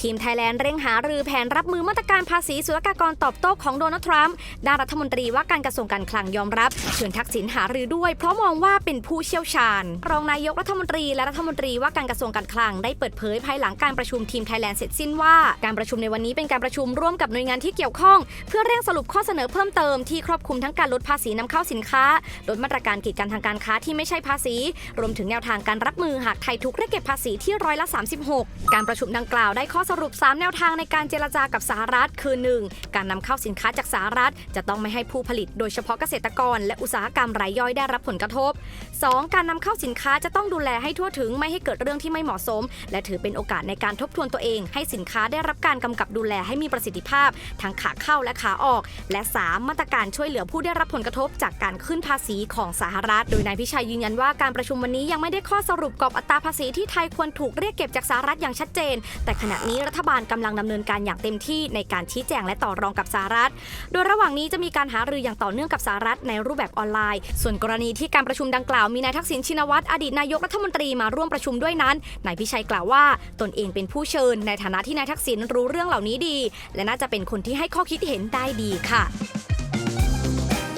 ทีมไทยแลนด์เร่งหารือแผนรับมือมาตรการภาษีศุลกากรตอบโต้ของโดนัลด์ทรัมป์ด้านรัฐมนตรีว่าการกระทรวงการคลังยอมรับเชิญทักษิณหารือด้วยเพราะมองว่าเป็นผู้เชี่ยวชาญ รองนายกรัฐมนตรีและรัฐมนตรีว่าการกระทรวงการคลังได้เปิดเผยภายหลังการประชุมทีมไทยแลนด์เสร็จสิ้นว่า การประชุมในวันนี้เป็นการประชุมร่วมกับหน่วยงานที่เกี่ยวข้อง เพื่อเร่งสรุปข้อเสนอเพิ่มเติมที่ครอบคลุมทั้งการลดภาษีนำเข้าสินค้าลดมาตรการกีดกันทางการค้าที่ไม่ใช่ภาษี รวมถึงแนวทางการรับมือหากไทยถูกเรียกเก็บภาษีที่ร้อยละ 36 การประชุมดังกล่าวได้ข้อสรุปรุป 3 แนวทางในการเจรจากับสหรัฐคือ 1. การนำเข้าสินค้าจากสหรัฐ จะต้องไม่ให้ผู้ผลิตโดยเฉพาะเกษตรกร และอุตสาหกรรมรายย่อยได้รับผลกระทบ 2. การนำเข้าสินค้าจะต้องดูแลให้ทั่วถึงไม่ให้เกิดเรื่องที่ไม่เหมาะสม และถือเป็นโอกาสในการทบทวนตัวเอง ให้สินค้าได้รับการกำกับดูแลให้มีประสิทธิภาพ ทั้งขาเข้าและขาออก และ 3. มาตรการช่วยเหลือผู้ได้รับผลกระทบจากการขึ้นภาษีของสหรัฐ โดยนายพิชัยยืนยันว่าการประชุมวันนี้ยังไม่ได้ข้อสรุปกรอบอัตราภาษีที่ไทยควรถูกเรียกเก็บจากสหรัฐอย่างชัดเจน แต่ขณะนี้รัฐบาลกำลังดำเนินการอย่างเต็มที่ในการชี้แจงและต่อรองกับสหรัฐ โดยระหว่างนี้จะมีการหารืออย่างต่อเนื่องกับสหรัฐในรูปแบบออนไลน์ ส่วนกรณีที่การประชุมดังกล่าวมีนายทักษิณชินวัตรอดีตนายกรัฐมนตรีมาร่วมประชุมด้วยนั้นนายพิชัยกล่าวว่า ตนเองเป็นผู้เชิญ ในฐานะที่นายทักษิณรู้เรื่องเหล่านี้ดี และน่าจะเป็นคนที่ให้ข้อคิดเห็นได้ดีค่ะ